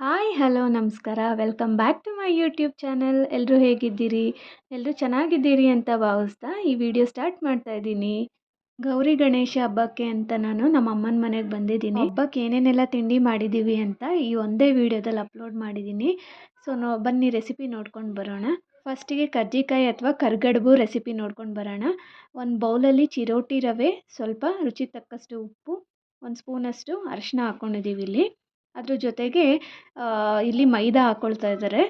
Hi hello ನಮಸ್ಕಾರ. Welcome back to my YouTube channel. ಎಲ್ಲರೂ ಹೇಗಿದ್ದೀರಿ? ಎಲ್ಲರೂ ಚೆನ್ನಾಗಿದ್ದೀರಿ ಅಂತ ಭಾವಿಸ್ತಾ ಈ ವಿಡಿಯೋ ಸ್ಟಾರ್ಟ್ ಮಾಡ್ತಾ ಇದ್ದೀನಿ. ಗೌರಿ ಗಣೇಶ ಹಬ್ಬಕ್ಕೆ ಅಂತ ನಾನು ನಮ್ಮ ಅಮ್ಮನ ಮನೆಗೆ ಬಂದಿದ್ದೀನಿ. ಹಬ್ಬಕ್ಕೆ ಏನೇನೆಲ್ಲ ತಿಂಡಿ ಮಾಡಿದ್ದೀವಿ ಅಂತ ಈ ಒಂದೇ ವಿಡಿಯೋದಲ್ಲಿ ಅಪ್ಲೋಡ್ ಮಾಡಿದ್ದೀನಿ. ಸೊ ನೋ ಬನ್ನಿ ರೆಸಿಪಿ ನೋಡ್ಕೊಂಡು ಬರೋಣ. ಫಸ್ಟಿಗೆ ಕರ್ಜಿಕಾಯಿ ಅಥವಾ ಕರ್ಗಡುಬು ರೆಸಿಪಿ ನೋಡ್ಕೊಂಡು ಬರೋಣ. ಒಂದು ಬೌಲಲ್ಲಿ ಚಿರೋಟಿ ರವೆ ಸ್ವಲ್ಪ ರುಚಿ ತಕ್ಕಷ್ಟು ಉಪ್ಪು ಒಂದು ಸ್ಪೂನಷ್ಟು ಅರಿಶಿನ ಹಾಕ್ಕೊಂಡಿದ್ದೀವಿ ಇಲ್ಲಿ. ಅದ್ರ ಜೊತೆಗೆ ಇಲ್ಲಿ ಮೈದಾ ಹಾಕ್ಕೊಳ್ತಾ ಇದ್ದಾರೆ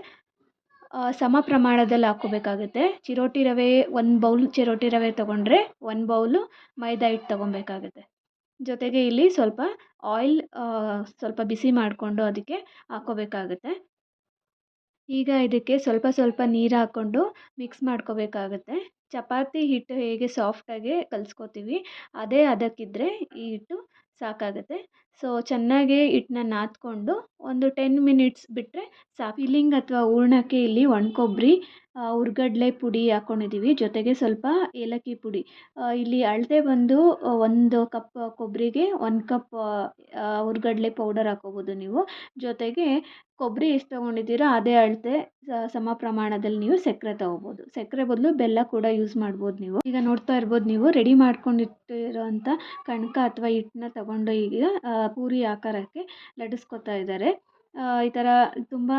ಸಮ ಪ್ರಮಾಣದಲ್ಲಿ ಹಾಕ್ಕೋಬೇಕಾಗುತ್ತೆ. ಚಿರೋಟಿ ರವೆ, ಒಂದು ಬೌಲ್ ಚಿರೋಟಿ ರವೆ ತೊಗೊಂಡ್ರೆ ಒಂದು ಬೌಲು ಮೈದಾ ಹಿಟ್ಟು ತೊಗೊಬೇಕಾಗುತ್ತೆ. ಜೊತೆಗೆ ಇಲ್ಲಿ ಸ್ವಲ್ಪ ಆಯಿಲ್ ಸ್ವಲ್ಪ ಬಿಸಿ ಮಾಡಿಕೊಂಡು ಅದಕ್ಕೆ ಹಾಕ್ಕೋಬೇಕಾಗುತ್ತೆ. ಈಗ ಇದಕ್ಕೆ ಸ್ವಲ್ಪ ಸ್ವಲ್ಪ ನೀರು ಹಾಕ್ಕೊಂಡು ಮಿಕ್ಸ್ ಮಾಡ್ಕೋಬೇಕಾಗುತ್ತೆ. ಚಪಾತಿ ಹಿಟ್ಟು ಹೇಗೆ ಸಾಫ್ಟಾಗಿ ಕಲಿಸ್ಕೋತೀವಿ, ಅದೇ ಅದಕ್ಕಿದ್ದರೆ ಈ ಹಿಟ್ಟು ಸಾಕಾಗುತ್ತೆ. ಸೊ ಚೆನ್ನಾಗಿ ಹಿಟ್ಟನ್ನ ನಾದ್ಕೊಂಡು ಒಂದು ಟೆನ್ ಮಿನಿಟ್ಸ್ ಬಿಟ್ಟರೆ ಸಾಕು. ಫಿಲ್ಲಿಂಗ್ ಅಥವಾ ಹೂರ್ಣಕ್ಕೆ ಇಲ್ಲಿ ಒಣ ಕೊಬ್ಬರಿ ಹುರ್ಗಡ್ಲೆ ಪುಡಿ ಹಾಕ್ಕೊಂಡಿದ್ದೀವಿ ಜೊತೆಗೆ ಸ್ವಲ್ಪ ಏಲಕ್ಕಿ ಪುಡಿ. ಇಲ್ಲಿ ಅಳತೆ ಬಂದು ಒಂದು ಕಪ್ ಕೊಬ್ಬರಿಗೆ ಒಂದು ಕಪ್ ಹುರ್ಗಡ್ಲೆ ಪೌಡರ್ ಹಾಕೋಬೋದು ನೀವು. ಜೊತೆಗೆ ಕೊಬ್ಬರಿ ಎಷ್ಟು ತೊಗೊಂಡಿದ್ದೀರೋ ಅದೇ ಅಳತೆ ಸಮ ಪ್ರಮಾಣದಲ್ಲಿ ನೀವು ಸಕ್ಕರೆ ತೊಗೋಬೋದು. ಸಕ್ಕರೆ ಬದಲು ಬೆಲ್ಲ ಕೂಡ ಯೂಸ್ ಮಾಡ್ಬೋದು ನೀವು. ಈಗ ನೋಡ್ತಾ ಇರ್ಬೋದು ನೀವು ರೆಡಿ ಮಾಡ್ಕೊಂಡಿಟ್ಟಿರೋಂಥ ಕಣಕ ಅಥವಾ ಹಿಟ್ಟನ್ನ ತಗೊಂಡು ಈಗ ಪೂರಿ ಆಕಾರಕ್ಕೆ ಲಟ್ಟಿಸ್ಕೊತಾ ಇದ್ದಾರೆ. ಈ ಥರ ತುಂಬ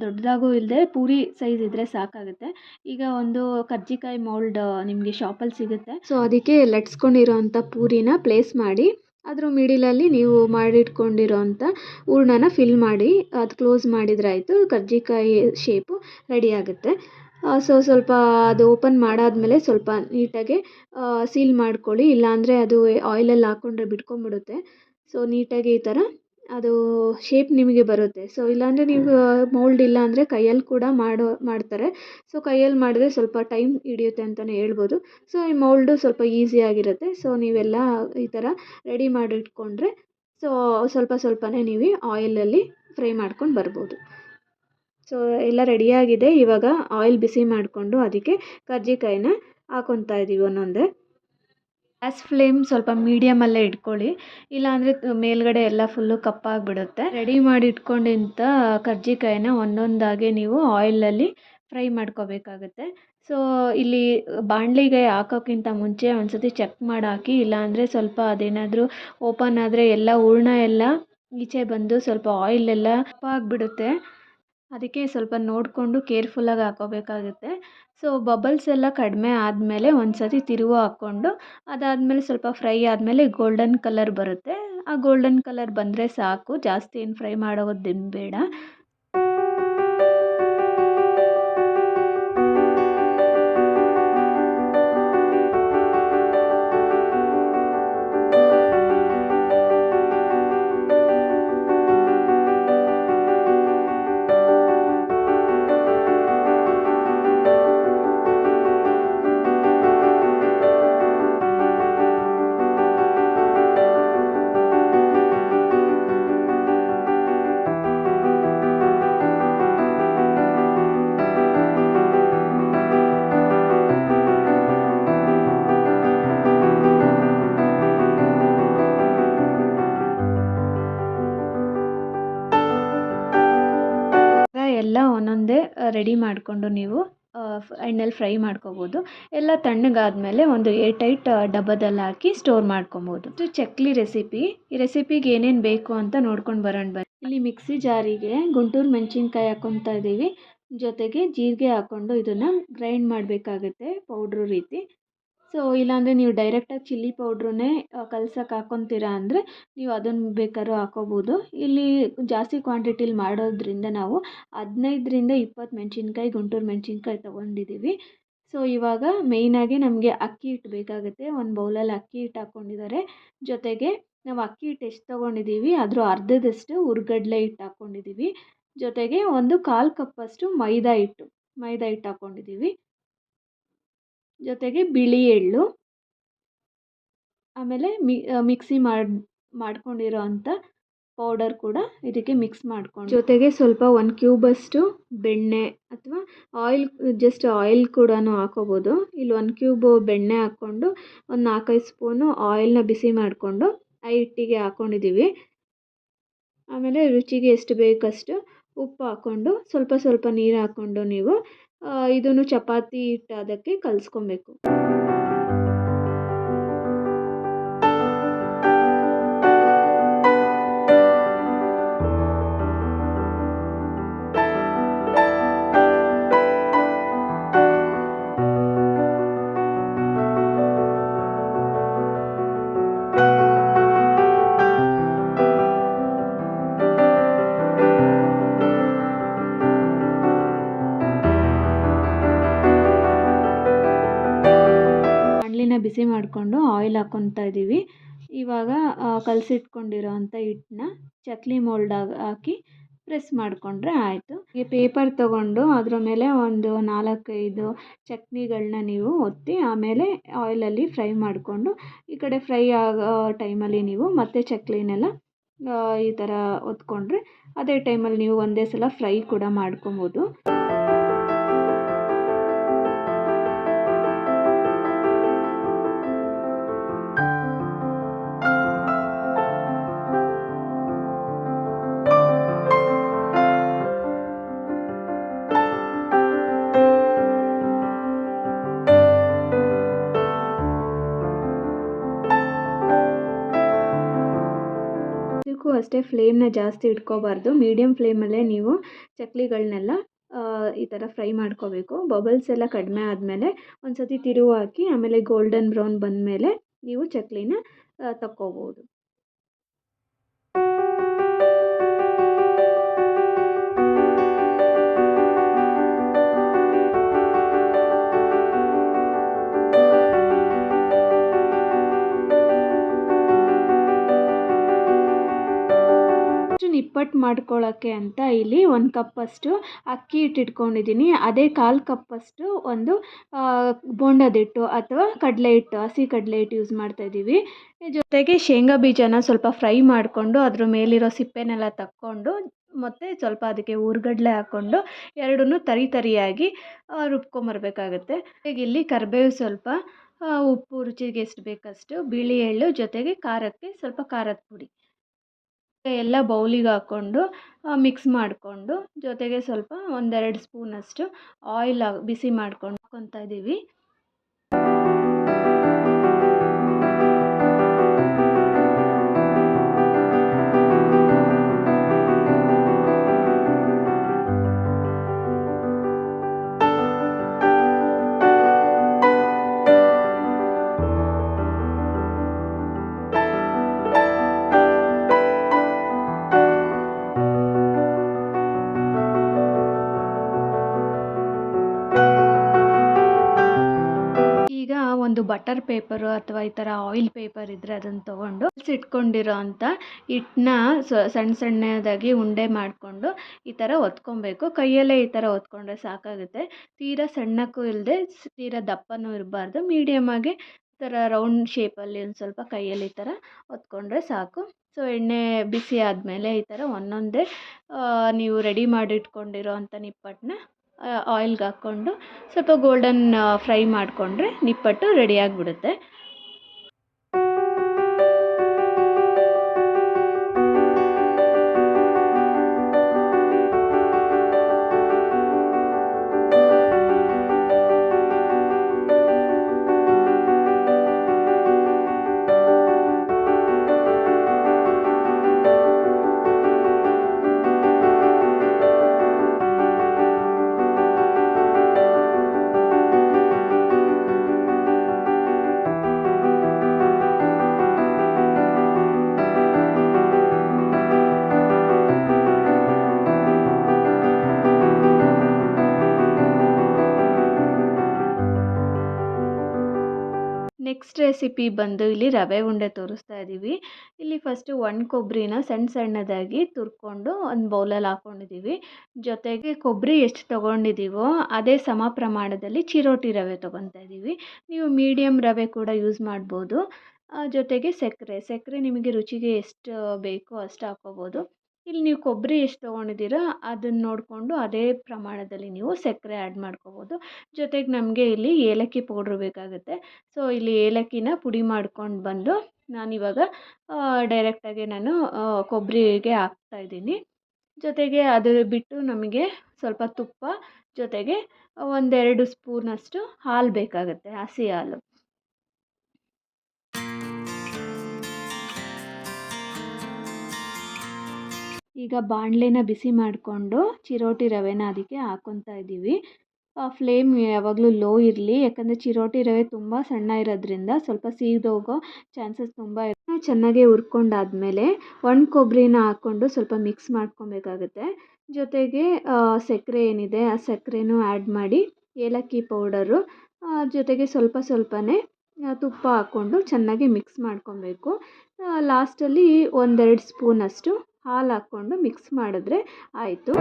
ದೊಡ್ಡದಾಗೂ ಇಲ್ಲದೆ ಪೂರಿ ಸೈಜ್ ಇದ್ದರೆ ಸಾಕಾಗುತ್ತೆ. ಈಗ ಒಂದು ಕರ್ಜಿಕಾಯಿ ಮೌಲ್ಡ್ ನಿಮಗೆ ಶಾಪಲ್ಲಿ ಸಿಗುತ್ತೆ. ಸೊ, ಅದಕ್ಕೆ ಲಟ್ಸ್ಕೊಂಡಿರೋಂಥ ಪೂರಿನ ಪ್ಲೇಸ್ ಮಾಡಿ, ಅದ್ರ ಮಿಡಿಲಲ್ಲಿ ನೀವು ಮಾಡಿಟ್ಕೊಂಡಿರೋಂಥ ಹೂರ್ಣನ ಫಿಲ್ ಮಾಡಿ, ಅದು ಕ್ಲೋಸ್ ಮಾಡಿದ್ರೆ ಆಯಿತು ಕರ್ಜಿಕಾಯಿ ಶೇಪು ರೆಡಿ ಆಗುತ್ತೆ. ಸೊ, ಸ್ವಲ್ಪ ಅದು ಓಪನ್ ಮಾಡಾದಮೇಲೆ ಸ್ವಲ್ಪ ನೀಟಾಗಿ ಸೀಲ್ ಮಾಡ್ಕೊಳ್ಳಿ, ಇಲ್ಲಾಂದರೆ ಅದು ಆಯಿಲಲ್ಲಿ ಹಾಕೊಂಡ್ರೆ ಬಿಟ್ಕೊಂಡ್ಬಿಡುತ್ತೆ. ಸೊ ನೀಟಾಗಿ ಈ ಥರ ಅದು ಶೇಪ್ ನಿಮಗೆ ಬರುತ್ತೆ. ಸೊ ಇಲ್ಲಾಂದರೆ ನೀವು ಮೋಲ್ಡ್ ಇಲ್ಲ ಅಂದರೆ ಕೈಯಲ್ಲಿ ಕೂಡ ಮಾಡೋ, ಮಾಡ್ತಾರೆ. ಸೊ ಕೈಯಲ್ಲಿ ಮಾಡಿದ್ರೆ ಸ್ವಲ್ಪ ಟೈಮ್ ಹಿಡಿಯುತ್ತೆ ಅಂತಲೇ ಹೇಳ್ಬೋದು. ಸೊ ಈ ಮೌಲ್ಡು ಸ್ವಲ್ಪ ಈಸಿಯಾಗಿರುತ್ತೆ ಸೊ ನೀವೆಲ್ಲ ಈ ಥರ ರೆಡಿ ಮಾಡಿಟ್ಕೊಂಡ್ರೆ ಸೊ ಸ್ವಲ್ಪ ಸ್ವಲ್ಪನೇ ನೀವು ಆಯಿಲಲ್ಲಿ ಫ್ರೈ ಮಾಡ್ಕೊಂಡು ಬರ್ಬೋದು. ಸೊ ಎಲ್ಲ ರೆಡಿಯಾಗಿದೆ ಇವಾಗ ಆಯಿಲ್ ಬಿಸಿ ಮಾಡಿಕೊಂಡು ಅದಕ್ಕೆ ಕರ್ಜಿಕಾಯಿನ ಹಾಕೊತಾ ಇದ್ದೀವಿ ಒಂದೊಂದೇ. ಗ್ಯಾಸ್ ಫ್ಲೇಮ್ ಸ್ವಲ್ಪ ಮೀಡಿಯಮಲ್ಲೇ ಇಟ್ಕೊಳ್ಳಿ. ಇಲ್ಲಾಂದರೆ ಮೇಲ್ಗಡೆ ಎಲ್ಲ ಫುಲ್ಲು ಕಪ್ಪಾಗಿಬಿಡುತ್ತೆ. ರೆಡಿ ಮಾಡಿ ಇಟ್ಕೊಂಡಿಂಥ ಕರ್ಜಿಕಾಯಿನ ಒಂದೊಂದಾಗಿ ನೀವು ಆಯಿಲಲ್ಲಿ ಫ್ರೈ ಮಾಡ್ಕೋಬೇಕಾಗುತ್ತೆ. ಸೊ ಇಲ್ಲಿ ಬಾಣಲಿಗೆ ಹಾಕೋಕ್ಕಿಂತ ಮುಂಚೆ ಒಂದು ಸತಿ ಚೆಕ್ ಮಾಡಿ ಹಾಕಿ ಇಲ್ಲಾಂದರೆ ಸ್ವಲ್ಪ ಅದೇನಾದರೂ ಓಪನ್ ಆದರೆ ಎಲ್ಲ ಹೂರ್ಣ ಎಲ್ಲ ಈಚೆ ಬಂದು ಸ್ವಲ್ಪ ಆಯಿಲ್ ಎಲ್ಲ ಕಪ್ಪಾಗಿಬಿಡುತ್ತೆ. ಅದಕ್ಕೆ ಸ್ವಲ್ಪ ನೋಡಿಕೊಂಡು ಕೇರ್ಫುಲ್ಲಾಗಿ ಹಾಕ್ಕೋಬೇಕಾಗುತ್ತೆ ಸೊ ಬಬಲ್ಸ್ ಎಲ್ಲ ಕಡಿಮೆ ಆದಮೇಲೆ ಒಂದು ಸತಿ ತಿರುವು ಹಾಕ್ಕೊಂಡು ಅದಾದಮೇಲೆ ಸ್ವಲ್ಪ ಫ್ರೈ ಆದಮೇಲೆ ಗೋಲ್ಡನ್ ಕಲರ್ ಬರುತ್ತೆ. ಆ ಗೋಲ್ಡನ್ ಕಲರ್ ಬಂದರೆ ಸಾಕು. ಜಾಸ್ತಿ ಏನು ಫ್ರೈ ಮಾಡೋದೇನು ಬೇಡ ಎಲ್ಲ ಒಂದೊಂದೇ ರೆಡಿ ಮಾಡಿಕೊಂಡು ನೀವು ಎಣ್ಣೆಲಿ ಫ್ರೈ ಮಾಡ್ಕೊಬೋದು. ಎಲ್ಲ ತಣ್ಣಗಾದಮೇಲೆ ಒಂದು ಏರ್ ಟೈಟ್ ಡಬ್ಬದಲ್ಲಿ ಹಾಕಿ ಸ್ಟೋರ್ ಮಾಡ್ಕೊಬೋದು. ಇದು ಚಕ್ಲಿ ರೆಸಿಪಿ ಈ ರೆಸಿಪಿಗೆ ಏನೇನು ಬೇಕು ಅಂತ ನೋಡ್ಕೊಂಡು ಬರೋಣ ಬನ್ನಿ. ಇಲ್ಲಿ ಮಿಕ್ಸಿ ಜಾರಿಗೆ ಗುಂಟೂರು ಮೆಣಸಿನ್ಕಾಯಿ ಹಾಕೊತಾ ಇದ್ದೀವಿ ಜೊತೆಗೆ ಜೀರಿಗೆ ಹಾಕ್ಕೊಂಡು ಇದನ್ನು ಗ್ರೈಂಡ್ ಮಾಡಬೇಕಾಗುತ್ತೆ ಪೌಡ್ರು ರೀತಿ. ಸೊ, ಇಲ್ಲಾಂದರೆ ನೀವು ಡೈರೆಕ್ಟಾಗಿ ಚಿಲ್ಲಿ ಪೌಡ್ರನ್ನೇ ಕಲ್ಸಕ್ಕೆ ಹಾಕ್ಕೊತೀರಾ ಅಂದರೆ ನೀವು ಅದನ್ನು ಬೇಕಾದ್ರೂ ಹಾಕೋಬೋದು. ಇಲ್ಲಿ ಜಾಸ್ತಿ ಕ್ವಾಂಟಿಟಿಲಿ ಮಾಡೋದ್ರಿಂದ ನಾವು ಹದಿನೈದರಿಂದ ಇಪ್ಪತ್ತು ಮೆಣಸಿನ್ಕಾಯಿ, ಗುಂಟೂರು ಮೆಣಸಿನ್ಕಾಯಿ ತೊಗೊಂಡಿದ್ದೀವಿ ಸೊ, ಇವಾಗ ಮೇಯ್ನಾಗಿ ನಮಗೆ ಅಕ್ಕಿ ಹಿಟ್ಟು ಬೇಕಾಗುತ್ತೆ. ಒಂದು ಬೌಲಲ್ಲಿ ಅಕ್ಕಿ ಹಿಟ್ಟು ಹಾಕ್ಕೊಂಡಿದ್ದಾರೆ ಜೊತೆಗೆ ನಾವು ಅಕ್ಕಿ ಹಿಟ್ಟು ಎಷ್ಟು ತೊಗೊಂಡಿದ್ದೀವಿ ಅದರ ಅರ್ಧದಷ್ಟು ಹುರ್ಗಡ್ಲೆ ಹಿಟ್ಟು ಹಾಕ್ಕೊಂಡಿದ್ದೀವಿ ಜೊತೆಗೆ ಒಂದು ಕಾಲು ಕಪ್ಪಷ್ಟು ಮೈದಾ ಹಿಟ್ಟು ಮೈದಾ ಹಿಟ್ಟು ಹಾಕ್ಕೊಂಡಿದ್ದೀವಿ ಜೊತೆಗೆ ಬಿಳಿ ಎಳ್ಳು, ಆಮೇಲೆ ಮಿಕ್ಸಿ ಮಾಡಿ, ಮಾಡ್ಕೊಂಡಿರೋ ಅಂಥ ಪೌಡರ್ ಕೂಡ ಇದಕ್ಕೆ ಮಿಕ್ಸ್ ಮಾಡ್ಕೊಂಡು. ಜೊತೆಗೆ ಸ್ವಲ್ಪ ಒಂದು ಕ್ಯೂಬಷ್ಟು ಬೆಣ್ಣೆ ಅಥವಾ ಆಯಿಲ್ ಜಸ್ಟ್ ಆಯಿಲ್ ಕೂಡ ಹಾಕೋಬೋದು. ಇಲ್ಲಿ ಒಂದು ಕ್ಯೂಬು ಬೆಣ್ಣೆ ಹಾಕ್ಕೊಂಡು ಒಂದು ನಾಲ್ಕೈದು ಸ್ಪೂನು ಆಯಿಲ್ನ ಬಿಸಿ ಮಾಡಿಕೊಂಡು ಆ ಹಿಟ್ಟಿಗೆ ಹಾಕ್ಕೊಂಡಿದ್ದೀವಿ ಆಮೇಲೆ ರುಚಿಗೆ ಎಷ್ಟು ಬೇಕಷ್ಟು ಉಪ್ಪು ಹಾಕ್ಕೊಂಡು ಸ್ವಲ್ಪ ಸ್ವಲ್ಪ ನೀರು ಹಾಕ್ಕೊಂಡು ನೀವು ಇದನ್ನು ಚಪಾತಿ ಹಿಟ್ಟು ಅದಕ್ಕೆ ಕಲಿಸ್ಕೊಬೇಕು. ಬಿಸಿ ಮಾಡಿಕೊಂಡು ಆಯಿಲ್ ಹಾಕ್ಕೊತಾ ಇದ್ದೀವಿ. ಇವಾಗ ಕಲಸಿಟ್ಕೊಂಡಿರೋ ಅಂಥ ಹಿಟ್ಟನ್ನ ಚಕ್ಲಿ ಮೋಲ್ಡಾಗಿ ಹಾಕಿ ಪ್ರೆಸ್ ಮಾಡಿಕೊಂಡ್ರೆ ಆಯಿತು. ಈ ಪೇಪರ್ ತೊಗೊಂಡು ಅದರ ಮೇಲೆ ಒಂದು ನಾಲ್ಕೈದು ಚಟ್ನಿಗಳನ್ನ ನೀವು ಒತ್ತಿ, ಆಮೇಲೆ ಆಯಿಲಲ್ಲಿ ಫ್ರೈ ಮಾಡಿಕೊಂಡು, ಈ ಕಡೆ ಫ್ರೈ ಆಗೋ ಟೈಮಲ್ಲಿ ನೀವು ಮತ್ತೆ ಚಕ್ಲಿನೆಲ್ಲ ಈ ಥರ ಒತ್ಕೊಂಡ್ರೆ, ಅದೇ ಟೈಮಲ್ಲಿ ನೀವು ಒಂದೇ ಸಲ ಫ್ರೈ ಕೂಡ ಮಾಡ್ಕೊಬೋದು. ಇದಕ್ಕೂ ಅಷ್ಟೇ ಫ್ಲೇಮ್ನ ಜಾಸ್ತಿ ಇಟ್ಕೋಬಾರ್ದು. ಮೀಡಿಯಮ್ ಫ್ಲೇಮಲ್ಲೇ ನೀವು ಚಕ್ಲಿಗಳನ್ನೆಲ್ಲ ಈ ಥರ ಫ್ರೈ ಮಾಡ್ಕೋಬೇಕು. ಬಬಲ್ಸ್ ಎಲ್ಲ ಕಡಿಮೆ ಆದಮೇಲೆ ಒಂದು ಸತಿ ತಿರುವು ಹಾಕಿ ಆಮೇಲೆ ಗೋಲ್ಡನ್ ಬ್ರೌನ್ ಬಂದಮೇಲೆ ನೀವು ಚಕ್ಲಿನ ತಕ್ಕೋಬೋದು. ಮಾಡ್ಕೊಳ್ಳೋಕ್ಕೆ ಅಂತ ಇಲ್ಲಿ ಒಂದು ಕಪ್ಪಷ್ಟು ಅಕ್ಕಿ ಹಿಟ್ಟು ಇಟ್ಕೊಂಡಿದ್ದೀನಿ ಅದೇ ಕಾಲು ಕಪ್ಪಷ್ಟು ಒಂದು ಬೋಂಡದ ಹಿಟ್ಟು ಅಥವಾ ಕಡಲೆ ಹಿಟ್ಟು, ಹಸಿ ಕಡಲೆ ಹಿಟ್ಟು ಯೂಸ್ ಮಾಡ್ತಾಯಿದ್ದೀವಿ ಜೊತೆಗೆ ಶೇಂಗಾ ಬೀಜನ ಸ್ವಲ್ಪ ಫ್ರೈ ಮಾಡಿಕೊಂಡು ಅದ್ರ ಮೇಲಿರೋ ಸಿಪ್ಪೆನೆಲ್ಲ ತಕ್ಕೊಂಡು ಮತ್ತು ಸ್ವಲ್ಪ ಅದಕ್ಕೆ ಊರುಗಡ್ಲೆ ಹಾಕ್ಕೊಂಡು ಎರಡೂ ತರಿ ತರಿಯಾಗಿ ರುಬ್ಕೊಂಬರ್ಬೇಕಾಗತ್ತೆ. ಇಲ್ಲಿ ಕರಿಬೇವು ಸ್ವಲ್ಪ ಉಪ್ಪು, ರುಚಿಗೆ ಎಷ್ಟು ಬೇಕಷ್ಟು, ಬಿಳಿ ಎಳ್ಳು, ಜೊತೆಗೆ ಖಾರಕ್ಕೆ ಸ್ವಲ್ಪ ಖಾರದ ಪುಡಿ. ಎಲ್ಲ ಬೌಲಿಗೆ ಹಾಕ್ಕೊಂಡು ಮಿಕ್ಸ್ ಮಾಡಿಕೊಂಡು ಜೊತೆಗೆ ಸ್ವಲ್ಪ ಒಂದೆರಡು ಸ್ಪೂನಷ್ಟು ಆಯಿಲ್ ಬಿಸಿ ಮಾಡ್ಕೊಂಡು ಹಾಕ್ಕೊತಾ ಇದ್ದೀವಿ ಬಟರ್ ಪೇಪರು ಅಥವಾ ಈ ಥರ ಆಯಿಲ್ ಪೇಪರ್ ಇದ್ದರೆ ಅದನ್ನು ತೊಗೊಂಡು ಇಟ್ಕೊಂಡಿರೋ ಅಂಥ ಹಿಟ್ಟನ್ನ ಸಣ್ಣ ಸಣ್ಣದಾಗಿ ಉಂಡೆ ಮಾಡಿಕೊಂಡು ಈ ಥರ ಒತ್ಕೊಬೇಕು. ಕೈಯಲ್ಲೇ ಈ ಥರ ಒತ್ಕೊಂಡ್ರೆ ಸಾಕಾಗುತ್ತೆ. ತೀರಾ ಸಣ್ಣಕ್ಕೂ ಇಲ್ಲದೆ ತೀರಾ ದಪ್ಪನೂ ಇರಬಾರ್ದು. ಮೀಡಿಯಮಾಗಿ ಈ ಥರ ರೌಂಡ್ ಶೇಪಲ್ಲಿ ಒಂದು ಸ್ವಲ್ಪ ಕೈಯಲ್ಲಿ ಈ ಥರ ಒತ್ಕೊಂಡ್ರೆ ಸಾಕು. ಸೊ, ಎಣ್ಣೆ ಬಿಸಿ ಆದಮೇಲೆ ಈ ಥರ ಒಂದೊಂದೇ ನೀವು ರೆಡಿ ಮಾಡಿಟ್ಕೊಂಡಿರೋ ಅಂಥ ನಿಪ್ಪಟ್ಟನ್ನ ಆಯಿಲ್ಗೆ ಹಾಕ್ಕೊಂಡು ಸ್ವಲ್ಪ ಗೋಲ್ಡನ್ ಫ್ರೈ ಮಾಡಿಕೊಂಡ್ರೆ ನಿಪ್ಪಟ್ಟು ರೆಡಿಯಾಗಿಬಿಡುತ್ತೆ ನೆಕ್ಸ್ಟ್ ರೆಸಿಪಿ ಬಂದು ಇಲ್ಲಿ ರವೆ ಉಂಡೆ ತೋರಿಸ್ತಾ ಇದ್ದೀವಿ ಇಲ್ಲಿ ಫಸ್ಟು ಒಣ ಕೊಬ್ಬರಿನ ಸಣ್ಣ ಸಣ್ಣದಾಗಿ ತುರ್ಕೊಂಡು ಒಂದು ಬೌಲಲ್ಲಿ ಹಾಕ್ಕೊಂಡಿದ್ದೀವಿ ಜೊತೆಗೆ ಕೊಬ್ಬರಿ ಎಷ್ಟು ತೊಗೊಂಡಿದ್ದೀವೋ ಅದೇ ಸಮ ಪ್ರಮಾಣದಲ್ಲಿ ಚಿರೋಟಿ ರವೆ ತೊಗೊತಾ ಇದ್ದೀವಿ ನೀವು ಮೀಡಿಯಮ್ ರವೆ ಕೂಡ ಯೂಸ್ ಮಾಡ್ಬೋದು. ಜೊತೆಗೆ ಸಕ್ಕರೆ ಸಕ್ಕರೆ ನಿಮಗೆ ರುಚಿಗೆ ಎಷ್ಟು ಬೇಕೋ ಅಷ್ಟು ಹಾಕ್ಕೋಬೋದು ಇಲ್ಲಿ ನೀವು ಕೊಬ್ಬರಿ ಎಷ್ಟು ತೊಗೊಂಡಿದ್ದೀರಾ, ಅದನ್ನು ನೋಡಿಕೊಂಡು ಅದೇ ಪ್ರಮಾಣದಲ್ಲಿ ನೀವು ಸಕ್ಕರೆ ಆ್ಯಡ್ ಮಾಡ್ಕೋಬೋದು. ಜೊತೆಗೆ ನಮಗೆ ಇಲ್ಲಿ ಏಲಕ್ಕಿ ಪೌಡ್ರ್ ಬೇಕಾಗುತ್ತೆ. ಸೊ ಇಲ್ಲಿ ಏಲಕ್ಕಿನ ಪುಡಿ ಮಾಡ್ಕೊಂಡು ಬಂದು ನಾನಿವಾಗ ಡೈರೆಕ್ಟಾಗಿ ನಾನು ಕೊಬ್ಬರಿಗೆ ಹಾಕ್ತಾಯಿದ್ದೀನಿ ಜೊತೆಗೆ ಅದು ಬಿಟ್ಟು ನಮಗೆ ಸ್ವಲ್ಪ ತುಪ್ಪ ಜೊತೆಗೆ ಒಂದೆರಡು ಸ್ಪೂನಷ್ಟು ಹಾಲು ಬೇಕಾಗುತ್ತೆ, ಹಸಿ ಹಾಲು. ಈಗ ಬಾಣಲೆನ ಬಿಸಿ ಮಾಡಿಕೊಂಡು ಚಿರೋಟಿ ರವೆನ ಅದಕ್ಕೆ ಹಾಕ್ಕೊತಾ ಇದ್ದೀವಿ. ಫ್ಲೇಮ್ ಯಾವಾಗಲೂ ಲೋ ಇರಲಿ, ಯಾಕಂದರೆ ಚಿರೋಟಿ ರವೆ ತುಂಬ ಸಣ್ಣ ಇರೋದ್ರಿಂದ ಸ್ವಲ್ಪ ಸೀದೋಗೋ ಚಾನ್ಸಸ್ ತುಂಬ ಇರುತ್ತೆ ಚೆನ್ನಾಗಿ ಹುರ್ಕೊಂಡಾದ್ಮೇಲೆ ಒಣ ಕೊಬ್ಬರಿನ ಹಾಕ್ಕೊಂಡು ಸ್ವಲ್ಪ ಮಿಕ್ಸ್ ಮಾಡ್ಕೊಬೇಕಾಗುತ್ತೆ. ಜೊತೆಗೆ ಸಕ್ಕರೆ ಏನಿದೆ ಆ ಸಕ್ಕರೆನೂ ಆ್ಯಡ್ ಮಾಡಿ, ಏಲಕ್ಕಿ ಪೌಡರು ಜೊತೆಗೆ ಸ್ವಲ್ಪ ಸ್ವಲ್ಪನೇ ತುಪ್ಪ ಹಾಕ್ಕೊಂಡು ಚೆನ್ನಾಗಿ ಮಿಕ್ಸ್ ಮಾಡ್ಕೊಬೇಕು. ಲಾಸ್ಟಲ್ಲಿ ಒಂದೆರಡು ಸ್ಪೂನಷ್ಟು ಹಾಲು ಹಾಕ್ಕೊಂಡು ಮಿಕ್ಸ್ ಮಾಡಿದ್ರೆ ಆಯಿತು.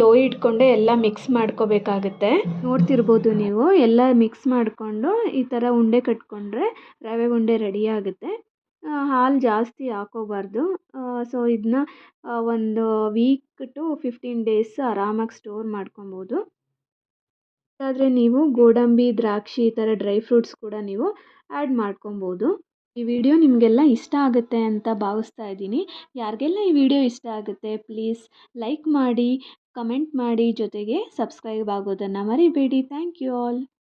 ಲೋ ಇಟ್ಕೊಂಡೆ ಎಲ್ಲ ಮಿಕ್ಸ್ ಮಾಡ್ಕೋಬೇಕಾಗುತ್ತೆ. ನೋಡ್ತಿರ್ಬೋದು ನೀವು, ಎಲ್ಲ ಮಿಕ್ಸ್ ಮಾಡಿಕೊಂಡು ಈ ಥರ ಉಂಡೆ ಕಟ್ಕೊಂಡ್ರೆ ರವೆ ಉಂಡೆ ರೆಡಿ ಆಗುತ್ತೆ. ಹಾಲು ಜಾಸ್ತಿ ಹಾಕೋಬಾರ್ದು. ಸೊ ಇದನ್ನ ಒಂದು ವೀಕ್ ಟು ಫಿಫ್ಟೀನ್ ಡೇಸ್ ಆರಾಮಾಗಿ ಸ್ಟೋರ್ ಮಾಡ್ಕೊಬೋದು. ಆದರೆ ನೀವು ಗೋಡಂಬಿ, ದ್ರಾಕ್ಷಿ ಈ ಥರ ಡ್ರೈ ಫ್ರೂಟ್ಸ್ ಕೂಡ ನೀವು ಆ್ಯಡ್ ಮಾಡ್ಕೊಬೋದು. ಈ ವಿಡಿಯೋ ನಿಮಗೆಲ್ಲ ಇಷ್ಟ ಆಗುತ್ತೆ ಅಂತ ಭಾವಿಸ್ತಾ ಇದ್ದೀನಿ. ಯಾರಿಗೆಲ್ಲ ಈ ವಿಡಿಯೋ ಇಷ್ಟ ಆಗುತ್ತೆ ಪ್ಲೀಸ್ ಲೈಕ್ ಮಾಡಿ ಕಮೆಂಟ್ ಮಾಡಿ, ಜೊತೆಗೆ ಸಬ್ಸ್ಕ್ರೈಬ್ ಆಗೋದನ್ನು ಮರಿಬೇಡಿ. Thank you all